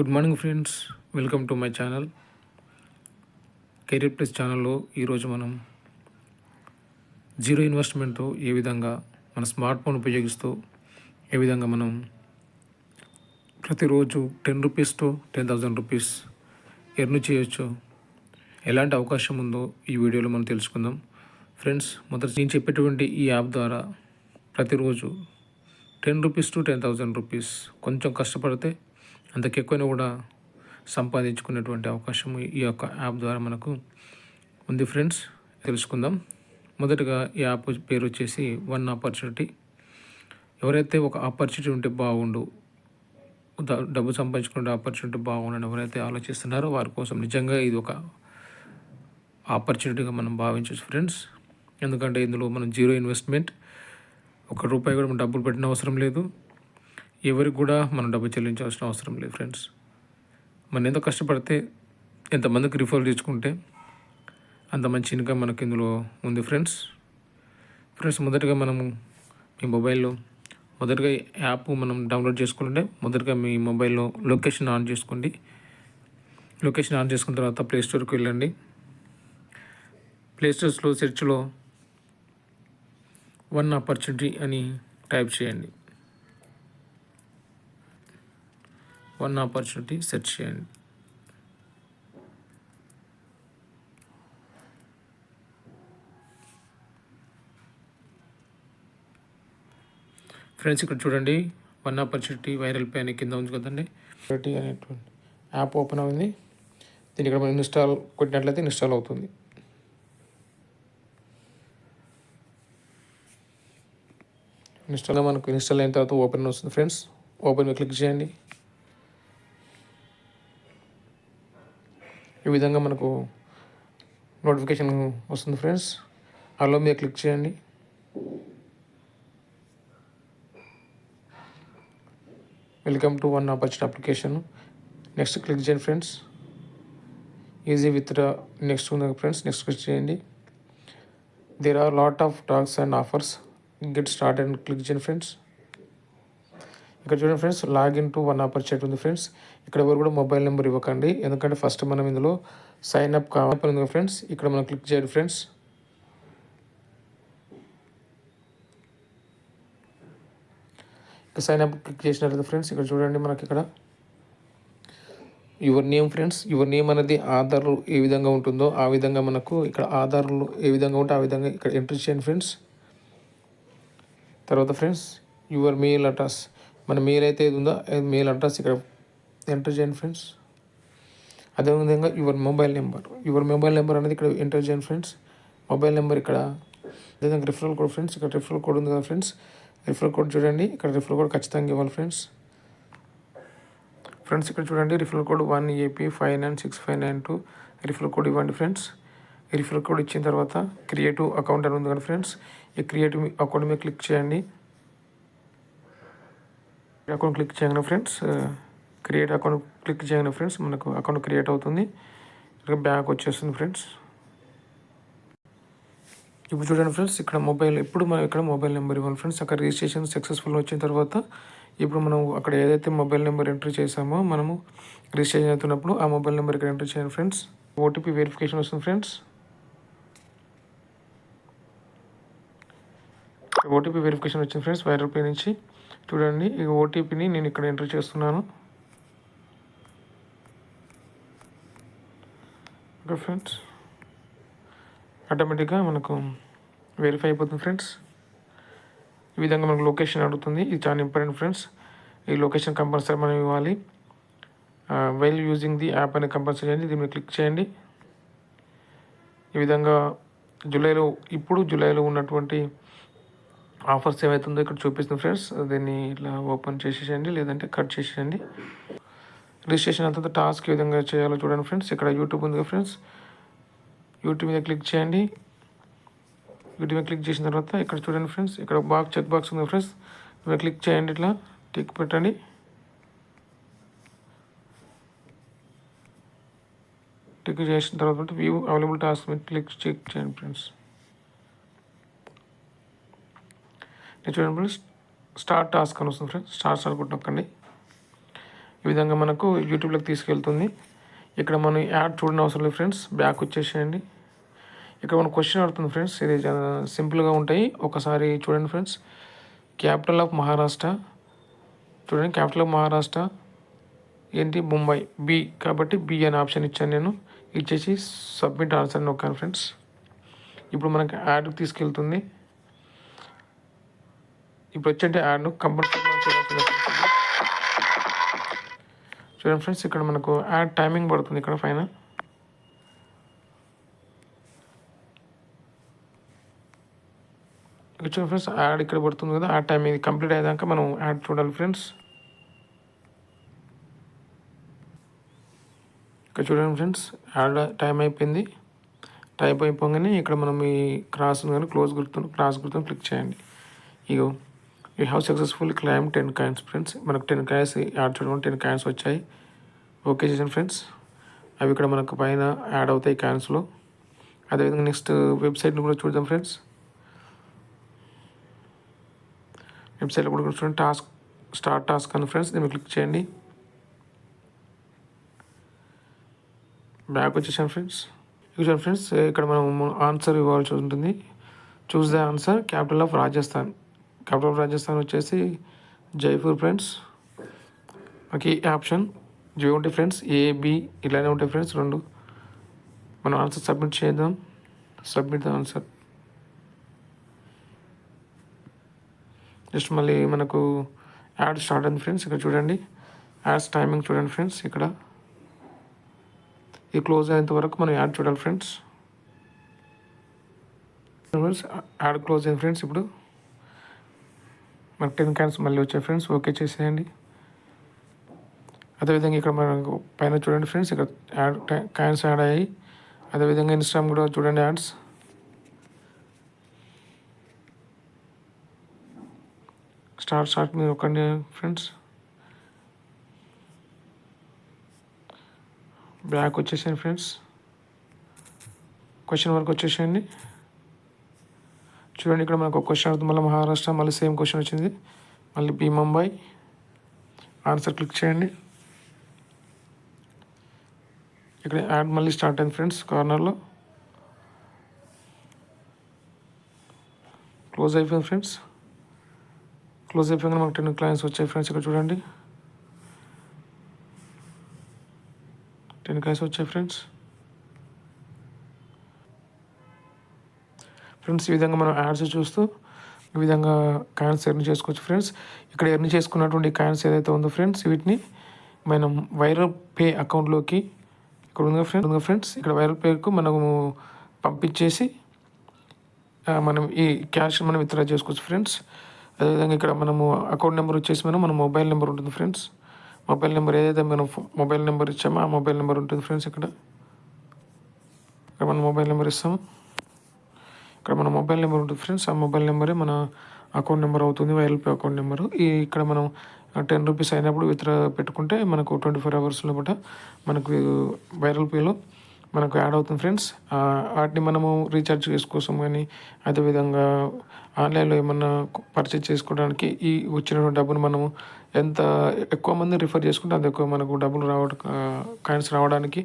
Good morning friends welcome to my channel career plus ఛానల్లో ఈరోజు మనం జీరో ఇన్వెస్ట్మెంట్తో ఏ విధంగా మన స్మార్ట్ ఫోన్ ఉపయోగిస్తూ ఏ విధంగా మనం ప్రతిరోజు ten rupees to ten thousand rupees earn చేయొచ్చు? ఎలాంటి అవకాశం ఉందో ఈ వీడియోలో మనం తెలుసుకుందాం. ఫ్రెండ్స్ మొదటి నేను చెప్పేటువంటి ఈ యాప్ ద్వారా ప్రతిరోజు ten rupees to ten thousand rupees కొంచెం కష్టపడితే అంతకెక్కువైనా కూడా సంపాదించుకునేటువంటి అవకాశం ఈ యొక్క యాప్ ద్వారా మనకు ఉంది ఫ్రెండ్స్. తెలుసుకుందాం. మొదటగా ఈ యాప్ పేరు వచ్చేసి వన్ ఆపర్చునిటీ. ఎవరైతే ఒక ఆపర్చునిటీ ఉంటే బాగుండు డబ్బు సంపాదించుకునే ఆపర్చునిటీ బాగుండని ఎవరైతే ఆలోచిస్తున్నారో వారి కోసం నిజంగా ఇది ఒక ఆపర్చునిటీగా మనం భావించవచ్చు ఫ్రెండ్స్. ఎందుకంటే ఇందులో మనం జీరో ఇన్వెస్ట్మెంట్ ఒక రూపాయి కూడా మనం డబ్బులు పెట్టిన అవసరం లేదు. ఎవరికి కూడా మనం డబ్బు చెల్లించాల్సిన అవసరం లేదు ఫ్రెండ్స్ మనం ఎంత కష్టపడితే ఎంతమందికి రిఫర్ చేసుకుంటే అంత మంచి ఇన్కమ్ మనకి ఇందులో ఉంది ఫ్రెండ్స్ ఫ్రెండ్స్ మొదటగా మనము మీ మొబైల్లో మొదటగా యాప్ మనం డౌన్లోడ్ చేసుకుంటే మొదటగా మీ మొబైల్లో లొకేషన్ ఆన్ చేసుకోండి. లొకేషన్ ఆన్ చేసుకున్న తర్వాత ప్లే స్టోర్కి వెళ్ళండి. ప్లేస్టోర్స్లో సెర్చ్లో వన్ ఆపర్చునిటీ అని టైప్ చేయండి. వన్ ఆపర్చునిటీ సెర్చ్ చేయండి. ఫ్రెండ్స్ ఇక్కడ చూడండి. వన్ ఆపర్చునిటీ వైరల్ పే అని కింద ఉంది కదండి అనేటువంటి యాప్ ఓపెన్ అయింది దీన్ని ఇక్కడ మనం ఇన్స్టాల్ కొట్టినట్లయితే ఇన్స్టాల్ అవుతుంది. ఇన్స్టాల్ మనకు ఇన్స్టాల్ అయిన తర్వాత ఓపెన్ వస్తుంది. ఫ్రెండ్స్ ఓపెన్ క్లిక్ చేయండి. ఈ విధంగా మనకు నోటిఫికేషన్ వస్తుంది ఫ్రెండ్స్. అలో మీద క్లిక్ చేయండి. Welcome to one opportunity application. Next click చేయండి ఫ్రెండ్స్. ఈజీ విత్ నెక్స్ట్ ఉంది ఫ్రెండ్స్. నెక్స్ట్ క్లిక్ చేయండి. There are lot of tasks and offers get start and click చేయండి ఫ్రెండ్స్. ఇక్కడ చూడండి friends login to one opportunity ఉంది friends. ఇక్కడ ఎవరు కూడా మొబైల్ నెంబర్ ఇవ్వకండి. ఎందుకంటే ఫస్ట్ మనం ఇందులో సైన్ అప్ కావాలి. ఫ్రెండ్స్. ఇక్కడ మనం క్లిక్ చేయండి ఫ్రెండ్స్. ఇక్కడ సైన్ అప్ క్లిక్ చేసినట్లయితే ఫ్రెండ్స్ ఇక్కడ చూడండి మనకి ఇక్కడ your name friends. Your name అనేది ఆధార్ ఏ విధంగా ఉంటుందో ఆ విధంగా మనకు ఇక్కడ ఆధార్లు ఏ విధంగా ఉంటే ఆ విధంగా ఇక్కడ ఎంట్రీ చేయండి ఫ్రెండ్స్. తర్వాత ఫ్రెండ్స్ యువర్ మెయిల్ అడ్రస్. మన మెయిల్ అయితే ఏది ఉందో మెయిల్ అడ్రస్ ఇక్కడ ఎంటర్ చేయండి ఫ్రెండ్స్. అదేవిధంగా your mobile number your mobile number అనేది ఇక్కడ ఎంటర్ చేయండి ఫ్రెండ్స్. మొబైల్ నెంబర్ ఇక్కడ అదేవిధంగా రిఫరల్ కోడ్ ఫ్రెండ్స్ ఇక్కడ రిఫరల్ కోడ్ ఉంది కదా ఫ్రెండ్స్. రిఫరల్ కోడ్ చూడండి ఇక్కడ రిఫరల్ కోడ్ ఖచ్చితంగా ఇవ్వాలి ఫ్రెండ్స్. ఫ్రెండ్స్ ఇక్కడ చూడండి referral code one AP five nine six five nine two referral code ఇవ్వండి ఫ్రెండ్స్. రిఫరల్ కోడ్ ఇచ్చిన తర్వాత క్రియేటివ్ అకౌంట్ అని ఉంది కదా ఫ్రెండ్స్. ఈ క్రియేటివ్ అకౌంట్ మీద క్లిక్ చేయండి. అకౌంట్ క్లిక్ చేయగానే ఫ్రెండ్స్ క్రియేట్ అకౌంట్ క్లిక్ చేయగానే ఫ్రెండ్స్ మనకు అకౌంట్ క్రియేట్ అవుతుంది. ఇక్కడ బ్యాంక్ వచ్చేస్తుంది ఫ్రెండ్స్ ఇప్పుడు చూడండి ఫ్రెండ్స్ ఇక్కడ మొబైల్ ఇప్పుడు మనం ఇక్కడ మొబైల్ నెంబర్ ఇవ్వాలి ఫ్రెండ్స్ అక్కడ రిజిస్ట్రేషన్ సక్సెస్ఫుల్ వచ్చిన తర్వాత ఇప్పుడు మనం అక్కడ ఏదైతే మొబైల్ నెంబర్ ఎంటర్ చేసామో మనము రిజిస్ట్రేషన్ అవుతున్నప్పుడు ఆ మొబైల్ నెంబర్ ఇక్కడ ఎంటర్ చేయండి ఫ్రెండ్స్ ఓటీపీ వెరిఫికేషన్ వస్తుంది ఫ్రెండ్స్ ఓటీపీ వెరిఫికేషన్ వచ్చింది ఫ్రెండ్స్ వైరల్ పే నుంచి. చూడండి ఈ ఓటీపీని నేను ఇక్కడ ఎంటర్ చేస్తున్నాను. Okay friends. ఆటోమేటిక్గా మనకు వెరిఫై అయిపోతుంది ఫ్రెండ్స్. ఈ విధంగా మనకు లొకేషన్ అడుగుతుంది. ఇది చాలా ఇంపార్టెంట్ ఫ్రెండ్స్. ఈ లొకేషన్ కంపల్సరీ మనం ఇవ్వాలి. వెల్ యూజింగ్ ది యాప్ అని కంపల్సరీ చేయండి. దీన్ని క్లిక్ చేయండి. ఈ విధంగా జూలైలో ఇప్పుడు జూలైలో ఉన్నటువంటి ఆఫర్స్ ఏమవుతుందో ఇక్కడ చూపిస్తుంది ఫ్రెండ్స్ దీన్ని ఇట్లా ఓపెన్ చేసేసేయండి లేదంటే కట్ చేసేయండి రిజిస్ట్రేషన్ అంతా టాస్క్ ఏ విధంగా చేయాలో చూడండి ఫ్రెండ్స్. ఇక్కడ యూట్యూబ్ ఉంది ఫ్రెండ్స్. యూట్యూబ్ మీద క్లిక్ చేయండి. యూట్యూబ్ మీద క్లిక్ చేసిన తర్వాత ఇక్కడ చూడండి ఫ్రెండ్స్ ఇక్కడ బాక్స్ చెక్ బాక్స్ ఉంది ఫ్రెండ్స్. ఇక్కడ క్లిక్ చేయండి ఇట్లా టిక్ పెట్టండి. టిక్ చేసిన తర్వాత వ్యూ అవైలబుల్ టాస్క్ మీద క్లిక్ చెక్ చేయండి ఫ్రెండ్స్. నేను చూడండి ఫ్రెండ్స్ టాస్క్ అని వస్తుంది ఫ్రెండ్స్ స్టార్ స్టార్ కొట్టి నొక్కండి. ఈ విధంగా మనకు యూట్యూబ్లోకి తీసుకెళ్తుంది. ఇక్కడ మనం యాడ్ చూడని అవసరం లేదు ఫ్రెండ్స్ బ్యాక్ వచ్చేసేయండి. ఇక్కడ మన క్వశ్చన్ అడుగుతుంది ఫ్రెండ్స్ ఇది సింపుల్గా ఉంటాయి. ఒకసారి చూడండి ఫ్రెండ్స్ క్యాపిటల్ ఆఫ్ మహారాష్ట్ర చూడండి క్యాపిటల్ ఆఫ్ మహారాష్ట్ర ఏంటి? ముంబై బి కాబట్టి బి అనే ఆప్షన్ ఇచ్చాను నేను. ఇచ్చేసి సబ్మిట్ ఆన్సర్ నొక్కాను ఫ్రెండ్స్ ఇప్పుడు మనకి యాడ్ తీసుకెళ్తుంది. ఇప్పుడు వచ్చే యాడ్ను కంపల్సరీ చూడండి ఫ్రెండ్స్ ఇక్కడ మనకు యాడ్ టైమింగ్ పడుతుంది ఇక్కడ పైన ఇక్కడ చూడండి ఫ్రెండ్స్ యాడ్ ఇక్కడ పడుతుంది కదా యాడ్ టైం ఇది కంప్లీట్ అయ్యాక మనం యాడ్ చూడాలి ఫ్రెండ్స్ ఇక్కడ చూడండి ఫ్రెండ్స్ యాడ్ టైం అయిపోయింది. టైప్ అయిపోగానే ఇక్కడ మనం ఈ క్రాస్ కానీ క్లోజ్ గుర్తు క్రాస్ గుర్తును క్లిక్ చేయండి. ఇగో. You have successful claim ten coins friends మనకు టెన్ కాయిన్స్ యాడ్ చూడడం టెన్ కాయిన్స్ వచ్చాయి. ఓకే చేసాను ఫ్రెండ్స్ అవి ఇక్కడ మనకు పైన యాడ్ అవుతాయి కాయిన్స్లో అదేవిధంగా నెక్స్ట్ వెబ్సైట్ని కూడా చూద్దాం ఫ్రెండ్స్ వెబ్సైట్లో కూడా చూడండి టాస్క్ స్టార్ట్ టాస్క్ అని ఫ్రెండ్స్ దీన్ని క్లిక్ చేయండి. బ్యాక్ వచ్చేసాను ఫ్రెండ్స్ చూసాను ఫ్రెండ్స్ ఇక్కడ మనం ఆన్సర్ ఇవ్వాల్సి ఉంటుంది. Choose the answer capital of Rajasthan capital of Rajasthan వచ్చేసి జైపూర్ ఫ్రెండ్స్ ఓకే ఆప్షన్ జీ ఉంటాయి ఫ్రెండ్స్ ఏబి ఇలానే ఉంటాయి ఫ్రెండ్స్ రెండు. మనం ఆన్సర్ సబ్మిట్ చేద్దాం. సబ్మిట్ ద ఆన్సర్ జస్ట్ మళ్ళీ మనకు యాడ్ స్టార్ట్ అయింది ఫ్రెండ్స్ ఇక్కడ చూడండి. యాడ్స్ టైమింగ్ చూడండి ఫ్రెండ్స్ ఇక్కడ. ఇది క్లోజ్ అయ్యేంత వరకు మనం యాడ్ చూడాలి ఫ్రెండ్స్ ఫ్రెండ్స్ యాడ్ క్లోజ్ అయింది ఫ్రెండ్స్ ఇప్పుడు. మనకు టెన్ కాయిన్స్ మళ్ళీ వచ్చాయి ఫ్రెండ్స్ ఓకే చేసేయండి. అదేవిధంగా ఇక్కడ మనకు పైన చూడండి ఫ్రెండ్స్ ఇక్కడ యాడ్ కాయిన్స్ యాడ్ అయ్యాయి. అదేవిధంగా ఇన్స్టాగ్రామ్ కూడా చూడండి యాడ్స్. స్టార్ స్టార్ట్ మీద ఒకండి ఫ్రెండ్స్. బ్యాక్ వచ్చేసాను ఫ్రెండ్స్. క్వశ్చన్ వరకు వచ్చేసేయండి. చూడండి ఇక్కడ మనకు ఒక క్వశ్చన్ అవుతుంది మళ్ళీ మహారాష్ట్ర మళ్ళీ సేమ్ క్వశ్చన్ వచ్చింది. మళ్ళీ బి ముంబై. ఆన్సర్ క్లిక్ చేయండి. ఇక్కడ యాడ్ మళ్ళీ స్టార్ట్ అయింది ఫ్రెండ్స్ కార్నర్లో క్లోజ్ అయిపోయింది ఫ్రెండ్స్ క్లోజ్ అయిపోయిన మనకు టెన్ క్లయింట్స్ వచ్చాయి ఫ్రెండ్స్ ఇక్కడ చూడండి. టెన్ క్లయింట్స్ వచ్చాయి ఫ్రెండ్స్ ఫ్రెండ్స్ ఈ విధంగా మనం యాడ్స్ చూస్తూ ఈ విధంగా కాయిన్స్ ఎర్న్ చేసుకోవచ్చు ఫ్రెండ్స్. ఇక్కడ ఎర్న్ చేసుకున్నటువంటి కాయిన్స్ ఏదైతే ఉందో ఫ్రెండ్స్ వీటిని మనం వైరల్ పే అకౌంట్లోకి ఇక్కడ ఉందిగా ఫ్రెండ్స్ ఉందిగా ఫ్రెండ్స్ ఇక్కడ వైరల్ పేకు మనము పంపించేసి మనం ఈ క్యాష్ మనం విత్డ్రా చేసుకోవచ్చు ఫ్రెండ్స్. అదేవిధంగా ఇక్కడ మనము అకౌంట్ నెంబర్ వచ్చేసి మనం మన మొబైల్ నెంబర్ ఉంటుంది ఫ్రెండ్స్. మొబైల్ నెంబర్ ఏదైతే మనం మొబైల్ నెంబర్ ఇచ్చామో ఆ మొబైల్ నెంబర్ ఉంటుంది ఫ్రెండ్స్ ఇక్కడ. ఇక్కడ మన మొబైల్ నెంబర్ ఇస్తాము. ఇక్కడ మన మొబైల్ నెంబర్ ఉంటుంది ఫ్రెండ్స్. ఆ మొబైల్ నెంబరే మన అకౌంట్ నెంబర్ అవుతుంది వైరల్ అకౌంట్ నెంబరు. ఈ ఇక్కడ మనం టెన్ రూపీస్ అయినప్పుడు విత్డ్రా పెట్టుకుంటే మనకు ట్వంటీ ఫోర్ అవర్స్ లోపల మనకు వైరల్ పేలో మనకు యాడ్ అవుతుంది ఫ్రెండ్స్. వాటిని మనము రీఛార్జ్ చేసుకోసం కానీ అదేవిధంగా ఆన్లైన్లో ఏమన్నా పర్చేజ్ చేసుకోవడానికి ఈ వచ్చిన డబ్బును మనము ఎంత ఎక్కువ మంది రిఫర్ చేసుకుంటే అంత ఎక్కువ మనకు డబ్బులు రావడం కాయిన్స్ రావడానికి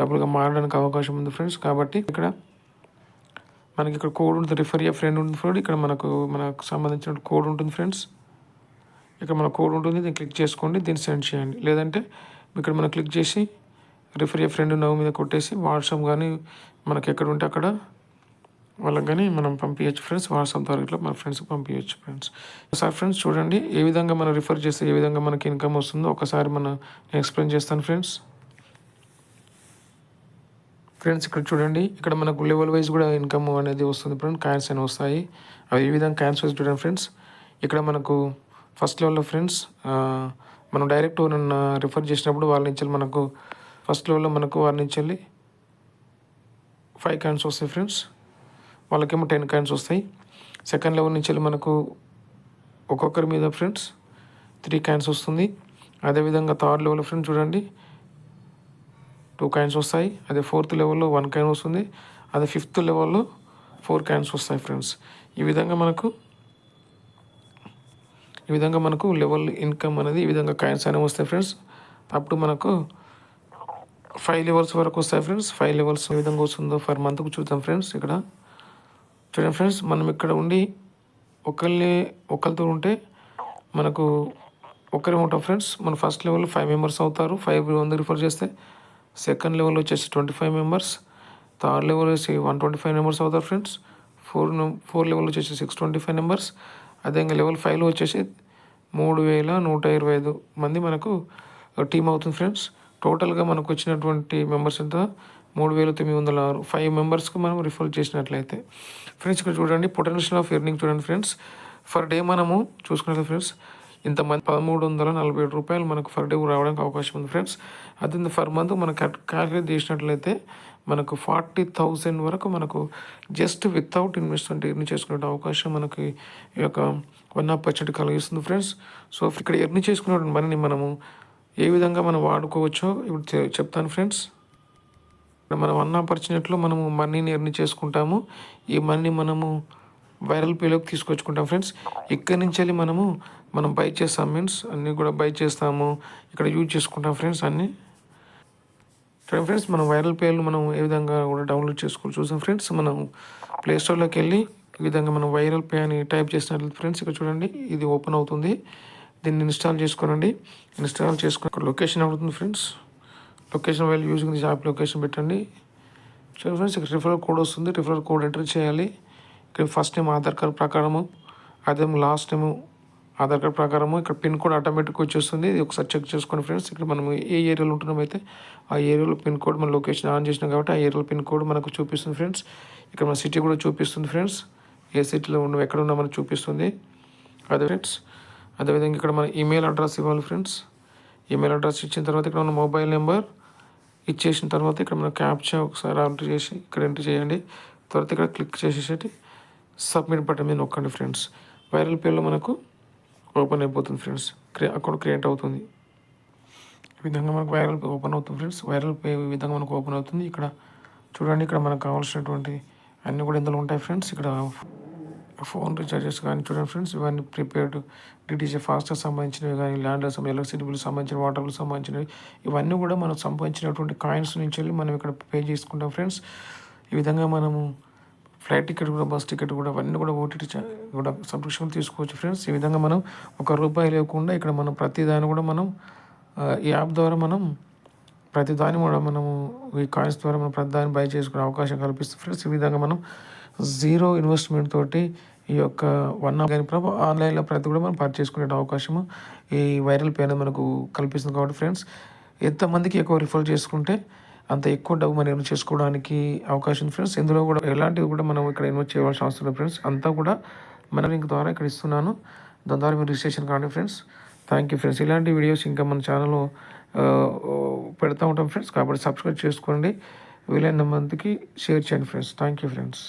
డబ్బులుగా మారడానికి అవకాశం ఉంది ఫ్రెండ్స్. కాబట్టి ఇక్కడ మనకి ఇక్కడ కోడ్ ఉంటుంది రిఫర్ యా ఫ్రెండ్ ఉంటుంది ఫ్రెండ్ ఇక్కడ మనకు మనకు సంబంధించిన కోడ్ ఉంటుంది ఫ్రెండ్స్ ఇక్కడ మన కోడ్ ఉంటుంది దీన్ని క్లిక్ చేసుకోండి దీన్ని సెండ్ చేయండి. లేదంటే ఇక్కడ మనం క్లిక్ చేసి రిఫర్ యా ఫ్రెండ్ నవ్వు మీద కొట్టేసి వాట్సాప్ కానీ మనకి ఎక్కడ ఉంటే అక్కడ వాళ్ళకి కానీ మనం పంపించచ్చు ఫ్రెండ్స్ వాట్సాప్ ద్వారా ఇట్లా మన ఫ్రెండ్స్కి పంపించచ్చు ఫ్రెండ్స్ ఒకసారి ఫ్రెండ్స్ చూడండి ఏ విధంగా మనం రిఫర్ చేస్తే ఏ విధంగా మనకి ఇన్కమ్ వస్తుందో ఒకసారి మనం ఎక్స్ప్లెయిన్ చేస్తాను ఫ్రెండ్స్ ఫ్రెండ్స్ ఇక్కడ చూడండి. ఇక్కడ మనకు లెవెల్ వైజ్ కూడా ఇన్కమ్ అనేది వస్తుంది ఫ్రెండ్స్ కాయిన్స్ అని వస్తాయి. అవి ఏ విధంగా కాయిన్స్ వైజ్ చూడండి ఫ్రెండ్స్ ఇక్కడ మనకు ఫస్ట్ లెవెల్లో ఫ్రెండ్స్ మనం డైరెక్ట్ నన్ను రిఫర్ చేసినప్పుడు వాళ్ళ నుంచి మనకు ఫస్ట్ లెవెల్లో మనకు వాళ్ళ నుంచి వెళ్ళి ఫైవ్ కాయిన్స్ వస్తాయి ఫ్రెండ్స్ వాళ్ళకేమో టెన్ కాయిన్స్ వస్తాయి. సెకండ్ లెవెల్ నుంచి వెళ్ళి మనకు ఒక్కొక్కరి మీద ఫ్రెండ్స్ త్రీ కాయిన్స్ వస్తుంది. అదేవిధంగా థర్డ్ లెవెల్ ఫ్రెండ్స్ చూడండి. టూ కాయిన్స్ వస్తాయి. అదే ఫోర్త్ లెవెల్లో వన్ కాయిన్ వస్తుంది. అదే ఫిఫ్త్ లెవెల్లో ఫోర్ కాయిన్స్ వస్తాయి ఫ్రెండ్స్ ఈ విధంగా మనకు ఈ విధంగా మనకు లెవెల్ ఇన్కమ్ అనేది ఈ విధంగా కాయిన్స్ అనేవి వస్తాయి ఫ్రెండ్స్ అప్పుడు మనకు ఫైవ్ లెవెల్స్ వరకు వస్తాయి ఫ్రెండ్స్ ఫైవ్ లెవెల్స్ ఏ విధంగా వస్తుందో ఫర్ మంత్కు చూద్దాం ఫ్రెండ్స్ ఇక్కడ. చూడండి ఫ్రెండ్స్ మనం ఇక్కడ ఉండి ఒకరిని ఒకరితో ఉంటే మనకు ఒకరే ఉంటాం ఫ్రెండ్స్ మన ఫస్ట్ లెవెల్ ఫైవ్ మెంబర్స్ అవుతారు. ఫైవ్ వంద రిఫర్ చేస్తే సెకండ్ లెవెల్ వచ్చేసి twenty five members third level వచ్చి వన్ ట్వంటీ ఫైవ్ మెంబర్స్ అవుతారు ఫ్రెండ్స్. ఫోర్ ఫోర్ లెవెల్ వచ్చేసి సిక్స్ ట్వంటీ ఫైవ్ మెంబర్స్. అదేవిధంగా లెవెల్ ఫైవ్లో వచ్చేసి మూడు వేల నూట ఇరవై ఐదు మంది మనకు టీమ్ అవుతుంది ఫ్రెండ్స్. టోటల్గా మనకు వచ్చినటువంటి మెంబర్స్ ఎంత? మూడు వేల తొమ్మిది వందల ఆరు. ఫైవ్ మెంబర్స్కి మనం రిఫర్ చేసినట్లయితే. ఫ్రెండ్స్ ఇక్కడ చూడండి పొటెన్షియల్ ఆఫ్ ఎర్నింగ్ చూడండి ఫ్రెండ్స్. ఫర్ డే మనము చూసుకున్నట్లయితే ఫ్రెండ్స్ ఇంతమంది పదమూడు వందల నలభై ఏడు రూపాయలు మనకు ఫర్ డే రావడానికి అవకాశం ఉంది ఫ్రెండ్స్ అదే ఫర్ మంత్ మనం క్యాలిక్యులేట్ చేసినట్లయితే మనకు ఫార్టీ థౌజండ్ వరకు మనకు జస్ట్ వితౌట్ ఇన్వెస్ట్మెంట్ ఎర్న్ చేసుకునే అవకాశం మనకి ఈ యొక్క వన్ ఆపర్చునిటీ కలిగిస్తుంది ఫ్రెండ్స్ సో ఇక్కడ ఎర్న్ చేసుకునే మనీని మనము ఏ విధంగా మనం వాడుకోవచ్చో ఇప్పుడు చెప్తాను ఫ్రెండ్స్ మనం వన్ ఆపర్చునిటీలో మనము మనీని ఎర్న్ చేసుకుంటాము. ఈ మనీని మనము వైరల్ పేలోకి తీసుకొచ్చుకుంటాం. ఫ్రెండ్స్ ఇక్కడి నుంచి వెళ్ళి మనము మనం బై చేస్తాం మీన్స్ అన్నీ కూడా బై చేస్తాము. ఇక్కడ యూజ్ చేసుకుంటాం ఫ్రెండ్స్ అన్నీ. చూడండి ఫ్రెండ్స్ మనం వైరల్ పేర్లు మనం ఏ విధంగా కూడా డౌన్లోడ్ చేసుకోవాలి చూసాం ఫ్రెండ్స్. మనం ప్లేస్టోర్లోకి వెళ్ళి ఈ విధంగా మనం వైరల్ పే అని టైప్ చేసినట్లయితే ఫ్రెండ్స్ ఇక్కడ చూడండి ఇది ఓపెన్ అవుతుంది. దీన్ని ఇన్స్టాల్ చేసుకోనండి. ఇన్స్టాల్ చేసుకుని లొకేషన్ అవుతుంది friends. Location while using this app location పెట్టండి. చూడండి ఫ్రెండ్స్ ఇక్కడ రిఫరల్ కోడ్ వస్తుంది. రిఫరల్ కోడ్ ఎంటర్ చేయాలి. ఫస్ట్ టైం ఆధార్ కార్డ్ ప్రకారము అదే లాస్ట్ టైము ఆధార్ కార్డ్ ప్రకారము ఇక్కడ పిన్ కోడ్ ఆటోమేటిక్ వచ్చేస్తుంది. ఇది ఒకసారి చెక్ చేసుకోండి ఫ్రెండ్స్ ఇక్కడ మనం ఏ ఏరియాలో ఉంటున్నాం అయితే ఆ ఏరియాలో పిన్ కోడ్ మన లొకేషన్ ఆన్ చేసినాం కాబట్టి ఆ ఏరియాలో పిన్ కోడ్ మనకు చూపిస్తుంది ఫ్రెండ్స్ ఇక్కడ మన సిటీ కూడా చూపిస్తుంది ఫ్రెండ్స్ ఏ సిటీలో ఉన్నాం ఎక్కడ ఉన్నామని చూపిస్తుంది. అదే ఫ్రెండ్స్ అదేవిధంగా ఇక్కడ మన ఈమెయిల్ అడ్రస్ ఇవ్వాలి ఫ్రెండ్స్ ఈమెయిల్ అడ్రస్ ఇచ్చిన తర్వాత ఇక్కడ మన మొబైల్ నెంబర్ ఇచ్చేసిన తర్వాత ఇక్కడ మన క్యాప్చా ఒకసారి ఎంటర్ చేసి ఇక్కడ ఎంటర్ చేయండి. తర్వాత ఇక్కడ క్లిక్ చేసేసి సబ్మిట్ బటన్ మీద నొక్కండి ఫ్రెండ్స్. వైరల్ పేలో మనకు ఓపెన్ అయిపోతుంది ఫ్రెండ్స్. క్రియే అకౌంట్ క్రియేట్ అవుతుంది. ఈ విధంగా మనకు వైరల్ పే ఓపెన్ అవుతుంది ఫ్రెండ్స్. వైరల్ పే విధంగా మనకు ఓపెన్ అవుతుంది. ఇక్కడ చూడండి ఇక్కడ మనకు కావాల్సినటువంటి అన్నీ కూడా ఇందులో ఉంటాయి ఫ్రెండ్స్. ఇక్కడ ఫోన్ రీఛార్జెస్ కానీ చూడండి ఫ్రెండ్స్. ఇవన్నీ ప్రిపేర్డ్ డిటీసీ ఫాస్ట్గా సంబంధించినవి కానీ ల్యాండ్ ఎలక్ట్రిసిటీ బిల్ సంబంధించిన వాటర్ బిల్ సంబంధించినవి ఇవన్నీ కూడా మనం సంబంధించినటువంటి కాయిన్స్ నుంచి వెళ్ళి మనం ఇక్కడ పే చేసుకుంటాం ఫ్రెండ్స్. ఈ విధంగా మనము ఫ్లైట్ టికెట్ కూడా బస్ టికెట్ కూడా అవన్నీ కూడా ఓటీటీ కూడా సబ్స్క్రిప్షన్ తీసుకోవచ్చు ఫ్రెండ్స్. ఈ విధంగా మనం ఒక రూపాయి లేకుండా ఇక్కడ మనం ప్రతి దాన్ని కూడా మనం ఈ యాప్ ద్వారా మనం ప్రతి దాన్ని కూడా మనము ఈ కాయిన్స్ ద్వారా మనం ప్రతి దాన్ని బై చేసుకునే అవకాశం కల్పిస్తుంది ఫ్రెండ్స్. ఈ విధంగా మనం జీరో ఇన్వెస్ట్మెంట్ తోటి ఈ యొక్క వన్ కానీ ప్రభు ఆన్లైన్లో ప్రతి కూడా మనం పర్చేసుకునే చేసుకునే అవకాశము ఈ వైరల్ పేన మనకు కల్పిస్తుంది కాబట్టి ఫ్రెండ్స్. ఎంతమందికి ఎక్కువ రిఫర్ చేసుకుంటే అంత ఎక్కువ డబ్బు మనం ఎర్న్ చేసుకోవడానికి అవకాశం ఫ్రెండ్స్. ఇందులో కూడా ఎలాంటివి కూడా మనం ఇక్కడ ఇన్వెస్ట్ చేయవలసిన అవసరం లేదు ఫ్రెండ్స్. అంతా కూడా మన లింక్ ద్వారా ఇక్కడ ఇస్తున్నాను. దాని ద్వారా మీరు రిజిస్ట్రేషన్ కాండి ఫ్రెండ్స్. Thank you friends. ఇలాంటి వీడియోస్ ఇంకా మన ఛానల్లో పెడతా ఉంటాం ఫ్రెండ్స్. కాబట్టి సబ్స్క్రైబ్ చేసుకోండి. వీలైన మందికి షేర్ చేయండి ఫ్రెండ్స్. Thank you friends